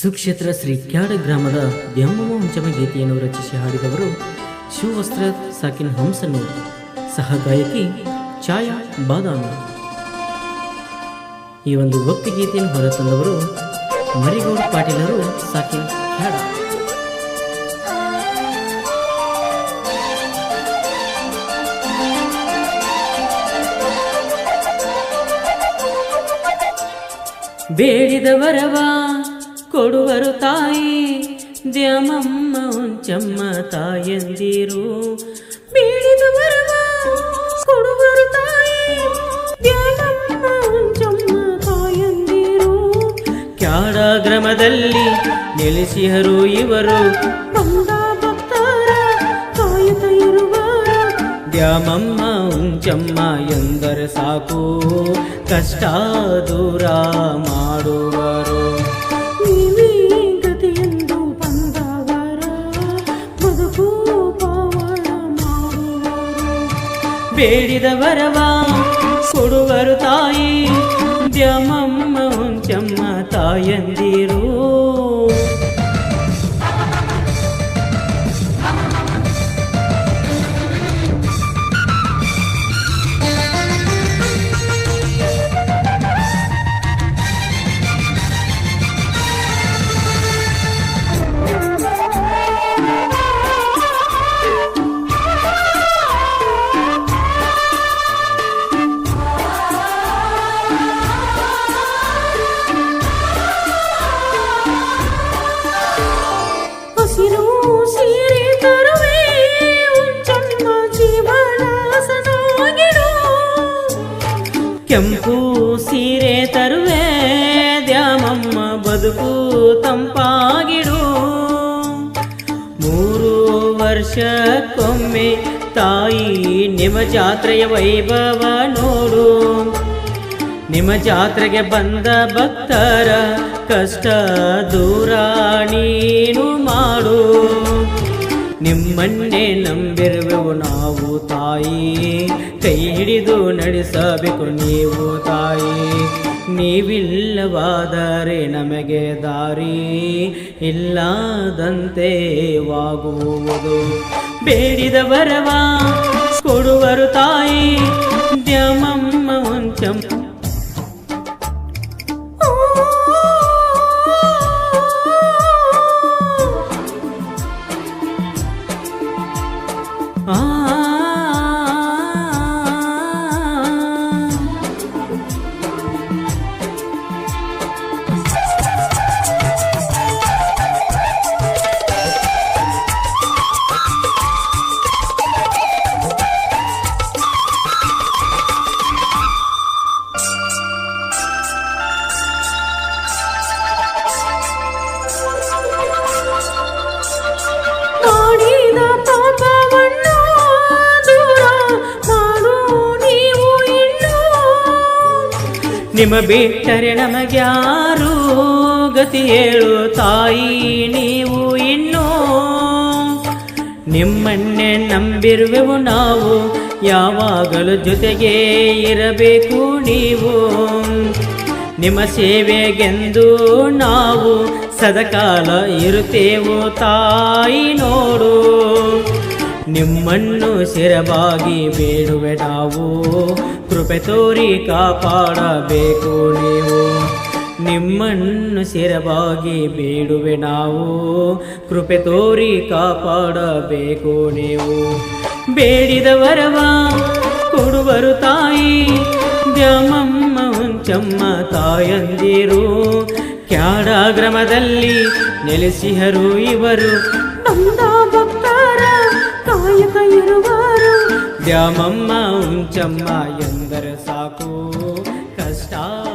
ಸುಕ್ಷೇತ್ರ ಶ್ರೀ ಕ್ಯಾಡ ಗ್ರಾಮದ ದ್ಯಾಮವ ಹುಂಚಮ ಗೀತೆಯನ್ನು ರಚಿಸಿ ಹಾಡಿದವರು ಶಿವವಸ್ತ್ರ ಸಾಕಿನ್ ಹಂಸನೂರ್ ಸಹ ಗಾಯಕಿ ಛಾಯಾ ಬಾದಾಮಿ. ಈ ಒಂದು ಭಕ್ತಿ ಗೀತೆಯನ್ನು ಹೊರತಂದವರು ಮರಿಗೌಡ ಪಾಟೀಲರು ಸಾಕಿನ್ ಕ್ಯಾಡ. ಬೇಡಿದ ವರವ ಕೊಡುವರು ತಾಯಿ, ದ್ಯಾಮಮ್ಮ ಉಂಚಮ್ಮ ತಾಯಂದಿರು ಬೇಡಿದ ವರವ ಕೊಡುವರು ತಾಯಿ, ದ್ಯಾಮಮ್ಮ ಉಂಚಮ್ಮ ತಾಯಂದಿರು ಕ್ಯಾಡ ಗ್ರಾಮದಲ್ಲಿ ನೆಲೆಸಿಹರು ಇವರು. ದ್ಯಮಮ್ಮ ಉಂಚಮ್ಮ ಎಂದರೆ ಸಾಕು, ಕಷ್ಟ ದೂರ ಮಾಡುವರು ಬೇಡಿದ ವರವ ಕೊಡುವರು ತಾಯಿ. ದ್ಯಮಮ್ಮ ಉಂಚಮ್ಮ ತಾಯಂದಿರು. ಕೆಂಪು ಸೀರೆ ತರುವೆ, ದ್ಯಾಮಮ್ಮ ಬದುಕು ತಂಪಾಗಿಡು. ಮೂರು ವರ್ಷಕ್ಕೊಮ್ಮೆ ತಾಯಿ ನಿಮ್ಮ ಜಾತ್ರೆಯ ವೈಭವ ನೋಡು. ನಿಮ್ಮ ಜಾತ್ರೆಗೆ ಬಂದ ಭಕ್ತರ ಕಷ್ಟ ದೂರ ನೀನು ಮಾಡು ನಿಮ್ಮನ್ನೇ ನಂಬಿರುವೆವು ನಾವು ತಾಯಿ. ಕೈ ಹಿಡಿದು ನಡೆಸಬೇಕು ನೀವು ತಾಯಿ. ನೀವಿಲ್ಲವಾದರೆ ನಮಗೆ ದಾರಿ ಇಲ್ಲದಂತೆ ವಾಗುವುದು. ಬೇಡಿದ ಕೊಡುವರು ತಾಯಿ. ದ್ಯಮಮ್ಮ Ah. ನಿಮ್ಮ ಬಿಟ್ಟರೆ ನಮಗ್ಯಾರು ಗತಿ ಹೇಳು ತಾಯಿ ನೀವು ಇನ್ನು? ನಿಮ್ಮನ್ನೇ ನಂಬಿರುವೆವು ನಾವು, ಯಾವಾಗಲೂ ಜೊತೆಗೆ ಇರಬೇಕು ನೀವು. ನಿಮ್ಮ ಸೇವೆಗೆಂದು ನಾವು ಸದಕಾಲ ಇರುತ್ತೇವು ತಾಯಿ ನೋಡು. ನಿಮ್ಮನ್ನು ಶಿರವಾಗಿ ಬೇಡುವೆ ನಾವು. ಕೃಪೆ ತೋರಿ ಕಾಪಾಡಬೇಕು ನೀವು. ನಿಮ್ಮನ್ನು ಶಿರವಾಗಿ ಬೇಡುವೆ ನಾವು. ಕೃಪೆ ತೋರಿ ಕಾಪಾಡಬೇಕು ನೀವು. ಬೇಡಿದವರವ ಕೊಡುವರು ತಾಯಿ. ದ್ಯಮಮ್ಮ ಹುಂಚಮ್ಮ ತಾಯಂದಿರು. ಕ್ಯಾಡ ಗ್ರಾಮದಲ್ಲಿ ನೆಲೆಸಿಹರು ಇವರು. ಕಾಯಕ ಇರುವರು ದ್ಯಾಮಮ್ಮ ಉಂಚಮ್ಮ ಎಂದರೆ ಸಾಕು ಕಷ್ಟ ದೂರ